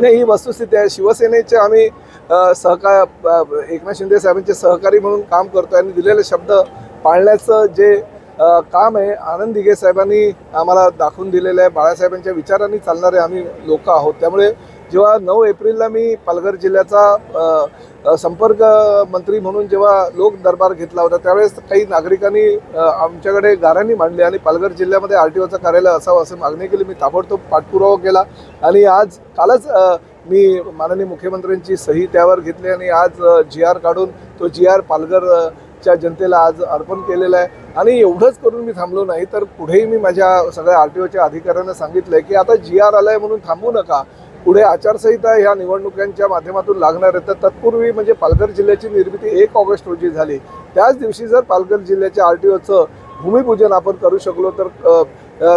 नाही ही वस्तुस्थिती आहे. शिवसेनेचे आम्ही सहकार एकनाथ शिंदे साहेबांचे सहकारी म्हणून काम करतो आणि दिलेले शब्द पाळण्याचं जे काम आहे आनंद दिघे साहेबांनी आम्हाला दाखवून दिलेलं आहे. बाळासाहेबांच्या विचारांनी चालणारे आम्ही लोक आहोत. त्यामुळे जेव्हा नऊ एप्रिलला मी पालघर जिल्ह्याचा संपर्क मंत्री म्हणून जेव्हा लोक दरबार घेतला होता त्यावेळेस काही नागरिकांनी आमच्याकडे गाऱ्हाणी मांडली आणि पालघर जिल्ह्यामध्ये आर टी ओचं कार्यालय असावं असं मागणी केली. मी ताबडतोब पाठपुरावा केला आणि आज कालच मी माननीय मुख्यमंत्र्यांची सही त्यावर घेतली आणि आज जी आर काढून तो जी आर पालघर च्या जनतेला आज अर्पण केलेलं आहे. आणि एवढंच करून मी थांबलो नाही तर पुढेही मी माझ्या सगळ्या आर टी ओच्या अधिकाऱ्यांना सांगितलं आहे की आता जी आर आलाय म्हणून थांबू नका. पुढे आचारसंहिता ह्या निवडणुकांच्या माध्यमातून लागणार आहे. तर तत्पूर्वी म्हणजे पालघर जिल्ह्याची निर्मिती एक ऑगस्ट रोजी झाली. त्याच दिवशी जर पालघर जिल्ह्याच्या आर टी ओचं भूमिपूजन आपण करू शकलो तर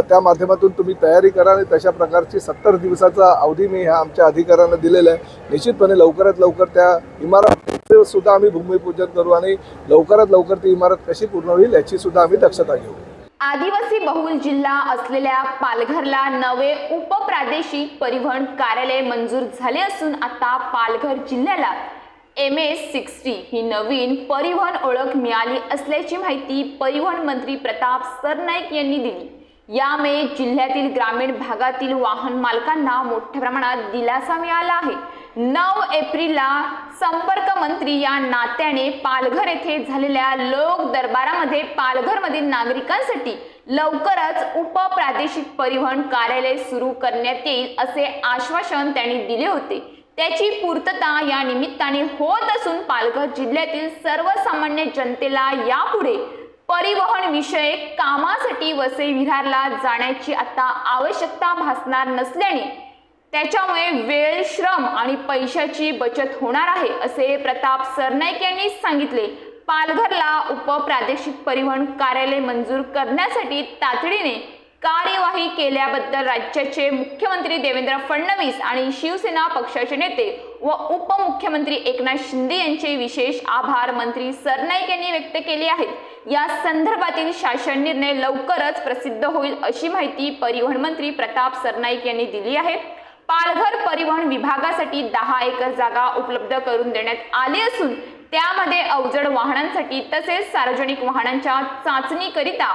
त्या माध्यमातून तुम्ही तयारी करा आणि तशा प्रकारची सत्तर दिवसाचा अवधी मी ह्या आमच्या अधिकाऱ्यांना दिलेला आहे. निश्चितपणे लवकरात लवकर त्या इमारतीचं सुद्धा आम्ही भूमिपूजन करू आणि लवकरात लवकर ती इमारत कशी पूर्ण होईल याची सुद्धा आम्ही दक्षता घेऊ. आदिवासी बहुल जिल्हा असलेल्या पालघरला नवे उपप्रादेशिक परिवहन कार्यालय मंजूर झाले असून आता पालघर जिल्ह्याला एम एस सिक्स्टी ही नवीन परिवहन ओळख मिळाली असल्याची माहिती परिवहन मंत्री प्रताप सरनाईक यांनी दिली. यामुळे जिल्ह्यातील ग्रामीण भागातील वाहन मालकांना मोठ्या प्रमाणात दिलासा मिळाला आहे. नऊ एप्रिलला संपर्क मंत्री या नात्याने पालघर येथे झालेल्या लोक दरबारामध्ये पालघरमधील नागरिकांसाठी लवकरच उपप्रादेशिक परिवहन कार्यालय सुरू करण्यात येईल असे आश्वासन त्यांनी दिले होते. त्याची पूर्तता या निमित्ताने होत असून पालघर जिल्ह्यातील सर्वसामान्य जनतेला यापुढे परिवहन विषयक कामासाठी वसई विहारला जाण्याची आता आवश्यकता भासणार नसल्याने त्याच्यामुळे वेळ श्रम आणि पैशाची बचत होणार आहे असे प्रताप सरनाईक यांनी सांगितले. पालघरला उपप्रादेशिक परिवहन कार्यालय मंजूर करण्यासाठी तातडीने कार्यवाही केल्याबद्दल राज्याचे मुख्यमंत्री देवेंद्र फडणवीस आणि शिवसेना पक्षाचे नेते व उपमुख्यमंत्री एकनाथ शिंदे यांचे विशेष आभार मंत्री सरनाईक यांनी व्यक्त केले आहेत. या संदर्भातील शासन निर्णय लवकरच प्रसिद्ध होईल अशी माहिती परिवहन मंत्री प्रताप सरनाईक यांनी दिली आहे. पालघर परिवहन विभागासाठी दहा एकर जागा उपलब्ध करून देण्यात आली असून त्यामध्ये अवजड वाहनांसाठी तसेच सार्वजनिक वाहनांच्या चाचणीकरिता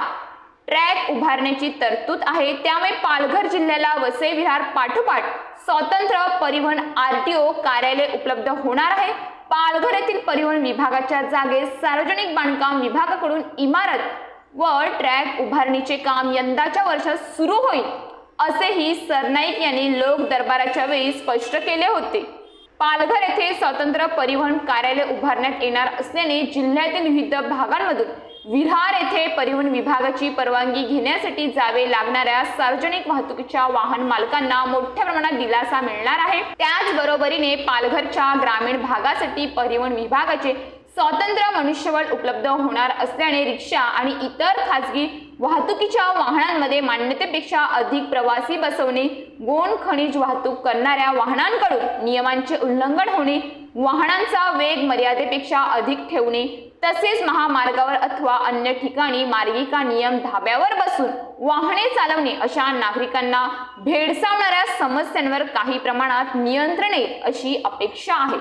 ट्रॅक उभारण्याची तरतूद आहे. त्यामुळे पालघर जिल्ह्याला वसई विहार पाठोपाठ स्वतंत्र परिवहन आर टी ओ कार्यालय उपलब्ध होणार आहे. पालघर येथील परिवहन विभागाच्या जागेत सार्वजनिक बांधकाम विभागाकडून इमारत व ट्रॅक उभारणीचे काम यंदाच्या वर्षात सुरू होईल असेही सरनाईक यांनी लोक दरबाराच्या वेळी स्पष्ट केले होते. पालघर येथे स्वतंत्र परिवहन कार्यालय उभारण्यात येणार असल्याने जिल्ह्यातील विविध भागांमधून विहार येथे परिवहन विभागाची परवानगी घेण्यासाठी जावे लागणाऱ्या सार्वजनिक वाहतुकीच्या वाहन मालकांना मोठ्या प्रमाणात दिलासा मिळणार आहे. त्याचबरोबरीने पालघरच्या ग्रामीण भागासाठी परिवहन विभागाचे स्वतंत्र मनुष्यबळ उपलब्ध होणार असल्याने रिक्षा आणि इतर खाजगी वाहतुकीच्या वाहनांमध्ये मान्यतेपेक्षा अधिक प्रवासी बसवणे गोण खनिज वाहतूक करणाऱ्या वाहनांकडून नियमांचे उल्लंघन होणे वाहनांचा वेग मर्यादेपेक्षा अधिक ठेवणे तसेच महामार्गावर अथवा अन्य ठिकाणी मार्गिका नियम धाब्यावर बसून वाहने चालवणे अशा नागरिकांना भेडसावणाऱ्या समस्यांवर काही प्रमाणात नियंत्रण येईल अशी अपेक्षा आहे.